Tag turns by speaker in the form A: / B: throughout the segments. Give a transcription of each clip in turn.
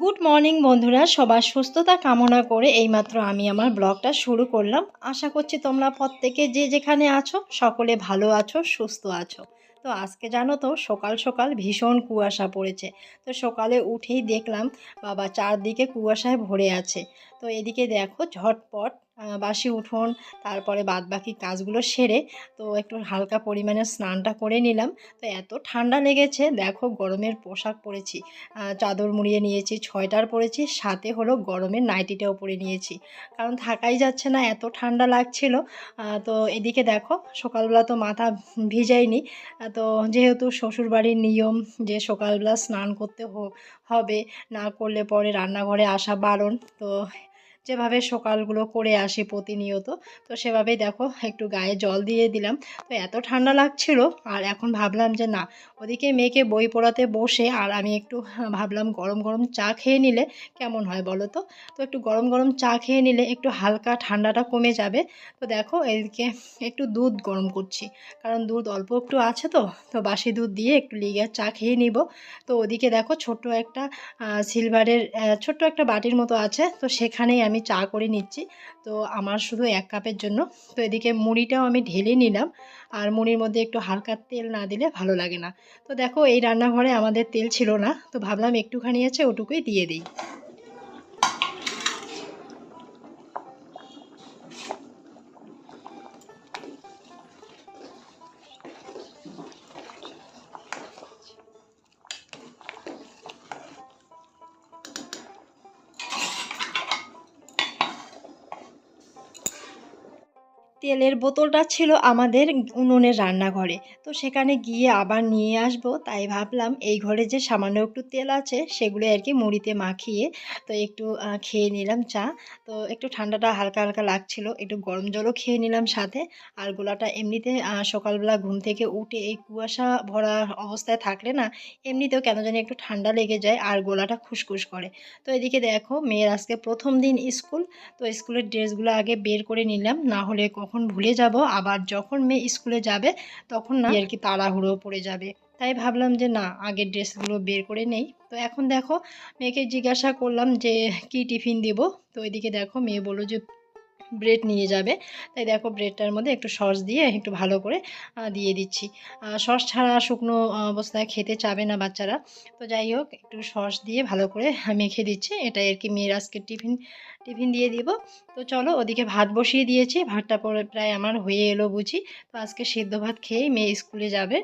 A: Good morning বন্ধুরা। সবার সুস্থতা কামনা করে এইমাত্র আমি আমার ব্লগটা শুরু করলাম। আশা করছি তোমরা প্রত্যেকে যে যেখানে আছো, সকলে ভালো আছো, সুস্থ আছো। তো আজকে জানো তো, সকাল সকাল ভীষণ কুয়াশা পড়েছে। তো সকালে উঠেই দেখলাম বাবা চারদিকে কুয়াশায় ভরে আছে। তো এদিকে দেখো, ঝটপট বাসি উঠোন, তারপরে বাদবাকি কাজগুলো সেরে তো একটু হালকা পরিমাণে স্নানটা করে নিলাম। তো এত ঠান্ডা লেগেছে, দেখো গরমের পোশাক পরেছি চাদর মুড়িয়ে নিয়েছি ছয়টার পরেছি, সাথে হলো গরমের নাইটিটাও পরে নিয়েছি। কারণ থাকাই যাচ্ছে না, এত ঠান্ডা লাগছিল। তো এদিকে দেখো, সকালবেলা তো মাথা ভিজাইনি। তো যেহেতু শ্বশুরবাড়ির নিয়ম যে সকালবেলা স্নান করতে হবে, না করলে পরে রান্নাঘরে আসা বারণ, তো যেভাবে সকালগুলো করে আসি প্রতিনিয়ত, তো সেভাবেই দেখো একটু গায়ে জল দিয়ে দিলাম। তো এত ঠান্ডা লাগছিল আর এখন ভাবলাম যে না, ওদিকে মেয়েকে বই পড়াতে বসে আর আমি একটু ভাবলাম গরম গরম চা খেয়ে নিলে কেমন হয় বলো তো? তো একটু গরম গরম চা খেয়ে নিলে একটু হালকা ঠান্ডাটা কমে যাবে। তো দেখো এদিকে একটু দুধ গরম করছি, কারণ দুধ অল্প একটু আছে তো তো বাসি দুধ দিয়ে একটু লিগার চা খেয়ে নিব। তো ওদিকে দেখো ছোট্ট একটা সিলভারের ছোট্ট একটা বাটির মতো আছে, তো সেখানেই আমি চা করে নিচ্ছি। তো আমার শুধু এক কাপের জন্য। তো এদিকে মুড়িটাও আমি ঢেলে নিলাম। আর মুড়ির মধ্যে একটু হালকা তেল না দিলে ভালো লাগে না। তো দেখো এই রান্নাঘরে আমাদের তেল ছিল না। তো ভাবলাম একটুখানি আছে ওটুকুই দিয়ে দিই। তেলের বোতলটা ছিল আমাদের উনুনের রান্নাঘরে। তো সেখানে গিয়ে আবার নিয়ে আসব। তাই ভাবলাম এই ঘরে যে সামান্য একটু তেল আছে, সেগুলো আর কি মুড়িতে মাখিয়ে তো একটু খেয়ে নিলাম চা। তো একটু ঠান্ডাটা হালকা হালকা লাগছিল, একটু গরম জলও খেয়ে নিলাম সাথে। আর গোলাটা এমনিতে সকালবেলা ঘুম থেকে উঠে এই কুয়াশা ভরা অবস্থায় থাকলে না, এমনিতেও কেন জানি একটু ঠান্ডা লেগে যায় আর গলাটা খুসখুস করে। তো এদিকে দেখো, মেয়ের আজকে প্রথম দিন স্কুল। তো স্কুলের ড্রেসগুলো আগে বের করে নিলাম, না হলে কখন ভুলে যাব, আবার যখন মেয়ে স্কুলে যাবে, তখন না আর কি তাড়াহুড়ো পড়ে যাবে। তাই ভাবলাম যে না, আগের ড্রেসগুলো বের করে নেই। তো এখন দেখো, মেয়েকে জিজ্ঞাসা করলাম যে, কি টিফিন দেব? তো ওইদিকে দেখো, মেয়ে বলল যে ব্রেড নিয়ে যাবে। তাই দেখো ব্রেডটার মধ্যে একটু সস দিয়ে একটু ভালো করে দিয়ে দিচ্ছি। সস ছাড়া শুকনো অবস্থায় খেতে চাবে না বাচ্চারা। তো যাই হোক, একটু সস দিয়ে ভালো করে মেখে দিচ্ছি। এটাই আর কি মেয়ের আজকে টিফিন টিফিন দিয়ে দিব। তো চলো ওদিকে ভাত বসিয়ে দিয়েছি। ভাতটা পরে প্রায় আমার হয়ে এলো বুঝি। তো আজকে সেদ্ধ ভাত খেয়েই মেয়ে স্কুলে যাবে।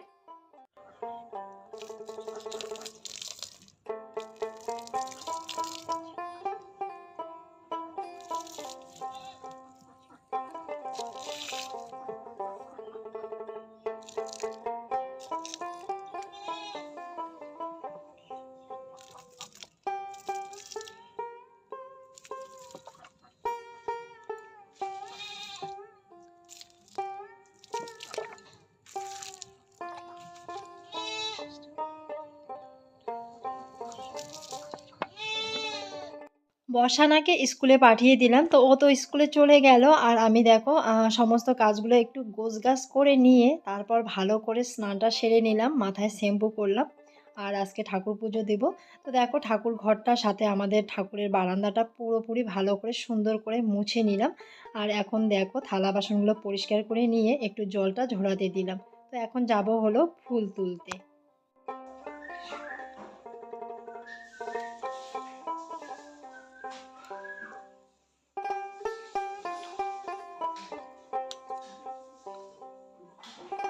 A: বর্ষানাকে স্কুলে পাঠিয়ে দিলাম। তো ও তো স্কুলে চলে গেল আর আমি দেখো সমস্ত কাজগুলো একটু গোছগাছ করে নিয়ে তারপর ভালো করে স্নানটা সেরে নিলাম, মাথায় শ্যাম্পু করলাম আর আজকে ঠাকুর পুজো দেব। তো দেখো ঠাকুর ঘরটার সাথে আমাদের ঠাকুরের বারান্দাটা পুরোপুরি ভালো করে সুন্দর করে মুছে নিলাম আর এখন দেখো থালা বাসনগুলো পরিষ্কার করে নিয়ে একটু জলটা ঝরাতে দিলাম। তো এখন যাব হলো ফুল তুলতে। Thank you.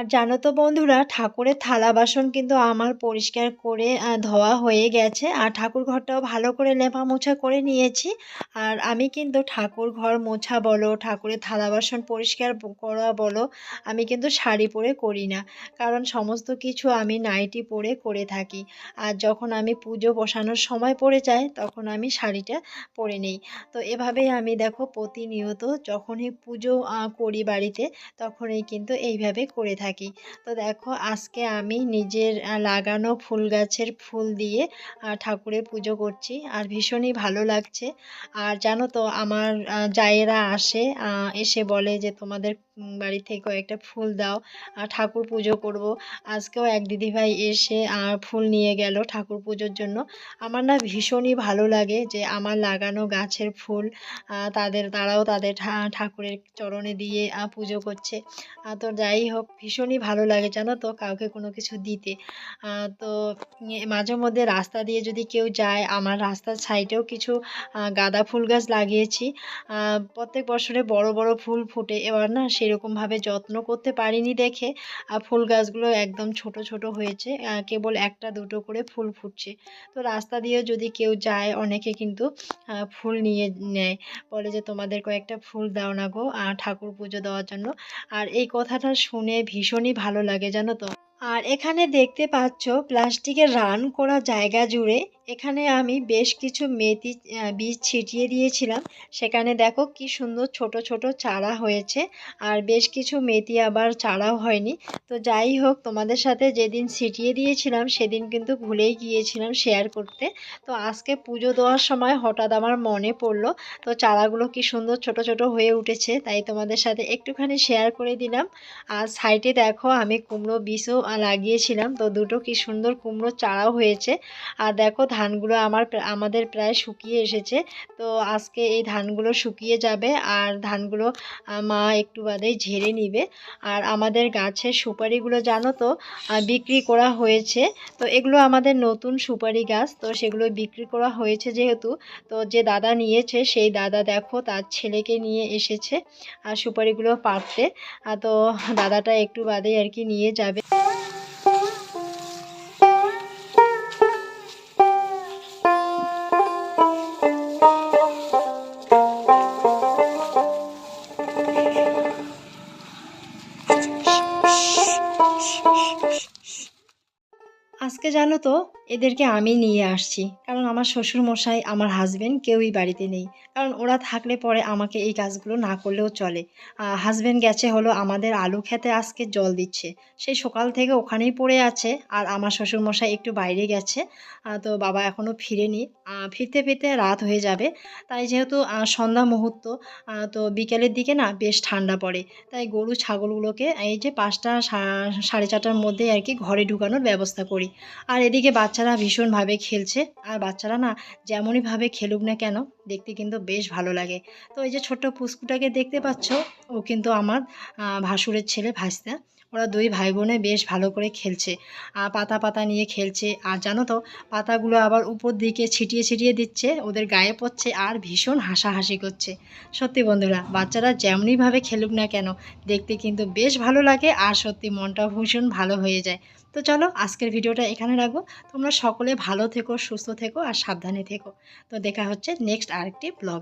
A: আর জানো তো বন্ধুরা, ঠাকুরের থালা বাসন কিন্তু আমার পরিষ্কার করে ধোয়া হয়ে গেছে। আর ঠাকুর ঘরটাও ভালো করে লেপা মোছা করে নিয়েছি। আর আমি কিন্তু ঠাকুর ঘর মোছা বলো, ঠাকুরের থালা বাসন পরিষ্কার করা বলো, আমি কিন্তু শাড়ি পরে করি না। কারণ সমস্ত কিছু আমি নাইটি পরে করে থাকি। আর যখন আমি পুজো বসানোর সময় পড়ে যায়, তখন আমি শাড়িটা পরে নেই। তো এভাবেই আমি দেখো, প্রতিনিয়ত যখনই পুজো করি বাড়িতে, তখনই কিন্তু এইভাবে করে থাকি। তো দেখো, আজকে আমি নিজের লাগানো ফুল গাছের ফুল দিয়ে ঠাকুরের পুজো করছি আর ভীষণই ভালো লাগছে। আর জানো তো, আমার জায়েরা আসে এসে বলে যে, তোমাদের বাড়ি থেকে কয়েকটা ফুল দাও ঠাকুর পুজো করব। আজকেও এক দিদিভাই এসে ফুল নিয়ে গেল ঠাকুর পুজোর জন্য। আমার না ভীষণই ভালো লাগে যে, আমার লাগানো গাছের ফুল তাদের, তারাও তাদের ঠাকুরের চরণে দিয়ে পুজো করছে। তো যাই হোক ভীষণই ভালো লাগে, জানো তো? কাউকে কোনো কিছু দিতে। তো মাঝে মধ্যে রাস্তা দিয়ে যদি কেউ যায়, আমার রাস্তার সাইডেও কিছু গাঁদা ফুল গাছ লাগিয়েছি। প্রত্যেক বছরে বড় বড় ফুল ফোটে। এবার না সেরকমভাবে যত্ন করতে পারিনি দেখে। ফুল গাছগুলো একদম ছোট ছোট হয়েছে। কেবল একটা, দুটো করে ফুল ফুটছে। তো রাস্তা দিয়ে যদি কেউ যায়, অনেকে কিন্তু ফুল নিয়ে নেয়। বলে যে, তোমাদের কয়েকটা ফুল দাও না গো ঠাকুর পুজো দেওয়ার জন্য। আর এই কথাটা শুনে ভীষণই ভালো লাগে জানো তো? আর এখানে দেখতে পাচ্ছ প্লাস্টিকের রান করা জায়গা জুড়ে এখানে আমি বেশ কিছু মেথি বীজ ছিটিয়ে দিয়েছিলাম। সেখানে দেখো কি সুন্দর ছোট ছোট চারা হয়েছে আর বেশ কিছু মেথি আবার চারাও হয়নি। তো যাই হোক, তোমাদের সাথে যেদিন ছিটিয়ে দিয়েছিলাম সেদিন কিন্তু ভুলেই গিয়েছিলাম শেয়ার করতে। তো আজকে পুজো দেওয়ার সময় হঠাৎ আমার মনে পড়ল, তো চারাগুলো কি সুন্দর ছোট ছোট হয়ে উঠেছে, তাই তোমাদের সাথে একটুখানি শেয়ার করে দিলাম। আর সাইডে দেখো আমি কুমড়ো বীজও লাগিয়েছিলাম, তো দুটো কি সুন্দর কুমড়ো চারাও হয়েছে। আর দেখো ধানগুলো আমার আমাদের প্রায় শুকিয়ে এসেছে। তো আজকে এই ধানগুলো শুকিয়ে যাবে আর ধানগুলো মা একটু বাদেই ঝেড়ে নিবে। আর আমাদের গাছের সুপারিগুলো জানো তো বিক্রি করা হয়েছে। তো এগুলো আমাদের নতুন সুপারি গাছ, তো সেগুলো বিক্রি করা হয়েছে যেহেতু। তো যে দাদা নিয়েছে, সেই দাদা দেখো, তার ছেলেকে নিয়ে এসেছে আর সুপারিগুলো পাড়তে। তো দাদাটা একটু বাদেই আর কি নিয়ে যাবে। জানো তো? এদেরকে আমি নিয়ে আসছি। কারণ আমার শ্বশুর মশাই আমার হাজব্যান্ড কেউই বাড়িতে নেই। কারণ ওরা থাকলে পরে আমাকে এই কাজগুলো না করলেও চলে। হাজব্যান্ড গেছে হলো আমাদের আলু খেতে আজকে জল দিচ্ছে। সেই সকাল থেকে ওখানেই পড়ে আছে আর আমার শ্বশুর মশাই একটু বাইরে গেছে। তো বাবা এখনও ফিরেনি। ফিরতে ফিরতে রাত হয়ে যাবে। তাই যেহেতু সন্ধ্যা মুহূর্ত তো বিকেলের দিকে না বেশ ঠান্ডা পড়ে। তাই গরু, ছাগলগুলোকে এই যে পাঁচটা সাড়ে চারটার মধ্যে আর কি ঘরে ঢুকানোর ব্যবস্থা করি। আর এদিকে বাচ্চারা ভীষণভাবে খেলছে। আর বাচ্চারা না যেমনইভাবে খেলুক না কেন, দেখতে কিন্তু বেশ ভালো লাগে। তো এই যে ছোট্ট পুস্কুটাকে দেখতে পাচ্ছ, ও কিন্তু আমার ভাসুরের ছেলে ভাসতা। ওরা দুই ভাই বোনে বেশ ভালো করে খেলছে। আর পাতা পাতা নিয়ে খেলছে। আর জানো তো, পাতাগুলো আবার উপর দিকে ছিটিয়ে ছিটিয়ে দিচ্ছে, ওদের গায়ে পড়ছে আর ভীষণ হাসাহাসি করছে। সত্যি বন্ধুরা, বাচ্চারা যেমনইভাবে খেলুক না কেন, দেখতে কিন্তু বেশ ভালো লাগে। আর সত্যি মনটা ভীষণ ভালো হয়ে যায়। তো চলো আজকের ভিডিওটা এখানে রাখব। তোমরা সকলে ভালো থেকো, সুস্থ থেকো আর সাবধানে থেকো। তো দেখা হচ্ছে নেক্সট আরেকটি ব্লগ